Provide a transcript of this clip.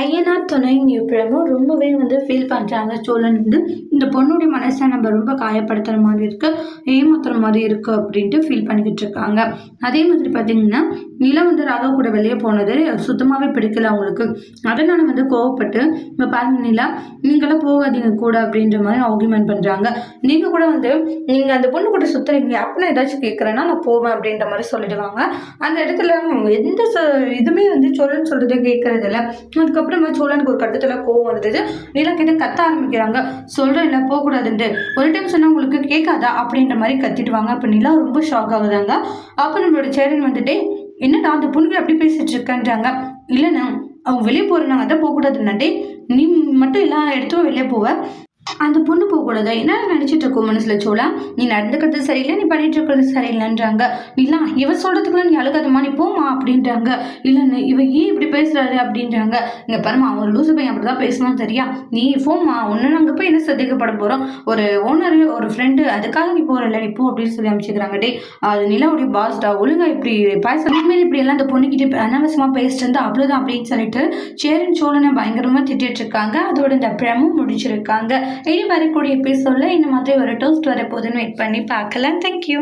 ஐயனார் துணை பிரமும் ரொம்பவே வந்து ஃபீல் பண்ணுறாங்க சோழன் வந்து இந்த பொண்ணுடைய மனசை நம்ம ரொம்ப காயப்படுத்துகிற மாதிரி இருக்குது ஏமாத்துற மாதிரி இருக்குது அப்படின்ட்டு ஃபீல் பண்ணிக்கிட்டு இருக்காங்க. அதே மாதிரி பார்த்தீங்கன்னா நிலம் வந்து ராகவ் கூட வெளியே போனது சுத்தமாகவே பிடிக்கல அவங்களுக்கு. அதனால் வந்து கோவப்பட்டு இப்போ பாருங்க நிலா நீங்களாம் போகாதீங்க கூட அப்படின்ற மாதிரி ஆர்குமெண்ட் பண்ணுறாங்க நீங்கள் கூட வந்து நீங்கள் அந்த பொண்ணு கூட சுற்றுறீங்க அப்படின்னு ஏதாச்சும் கேட்குறேன்னா நான் போவேன் அப்படின்ற மாதிரி சொல்லிடுவாங்க. அந்த இடத்துல எந்த இதுவுமே வந்து சோழன் சொல்கிறது கேட்குறதில்ல இல்லை அதுக்கப்புறமா சோழனுக்கு ஒரு கட்டத்தில் கோவம் வந்துடுது நிலா கிட்ட கத்த ஆரம்பிக்கிறாங்க. சொல்கிறேன் இல்லை போகக்கூடாதுன்ட்டு. ஒரு டைம் சொன்னால் உங்களுக்கு கேட்காதா? அப்படின்ற மாதிரி கத்திடுவாங்க அப்போ நிலா ரொம்ப ஷாக் ஆகுதாங்க. அப்போ நம்மளோட சேரன் வந்துட்டு என்னடா அந்த பொண்ணுங்க அப்படி பேசிட்டு இருக்கேன்றாங்க? இல்லைண்ணா அவங்க வெளியே போகிறனாங்க அதான் போகக்கூடாதுன்னாட்டே நீ மட்டும் எல்லா இடத்தும் வெளியே போவ. அந்த பொண்ணு போகக்கூடாது என்ன நினச்சிட்டு இருக்கோம் மனசில் சோழா? நீ நடந்துக்கிறது சரியில்லை நீ பண்ணிட்டு இருக்கிறது சரியில்லைன்றாங்க. இல்லை இவ சொல்கிறதுக்குலாம் நீ அழுகாதம்மா நீ போமா அப்படின்றாங்க. இல்லைன்னு இவ ஏன் இப்படி பேசுறாரு அப்படின்றாங்க. இங்கே பாருமா அவன் லூசு பையன் அப்படி தான் பேசணும் தெரியா? நீ போமா ஒன்று நாங்கள் போய் என்ன சந்தேகப்பட போகிறோம் ஒரு ஓனர் ஒரு ஃப்ரெண்டு அதுக்காக நீ போகிறல்ல நீ போ அப்படின்னு சொல்லி அமைச்சுக்கிறாங்க டே அது நிலாவுடைய பாஸ்டா ஒழுங்கா இப்படி பாயசம் இனிமேல் இப்படி எல்லாம் அந்த பொண்ணுக்கிட்ட அனாவசியமாக பேசிட்டு இருந்தா அவ்வளோதான் அப்படின்னு சொல்லிட்டு சேரன் சோழனை பயங்கரமாக திட்டிட்டு இருக்காங்க. அதோட இந்த பிரமும் முடிச்சிருக்காங்க இனி வரக்கூடிய எபிசோடில் இந்த மாதிரி ஒரு டோஸ்ட் வரப்போகுதுன்னு வெயிட் பண்ணி பார்க்கலாம். தேங்க்யூ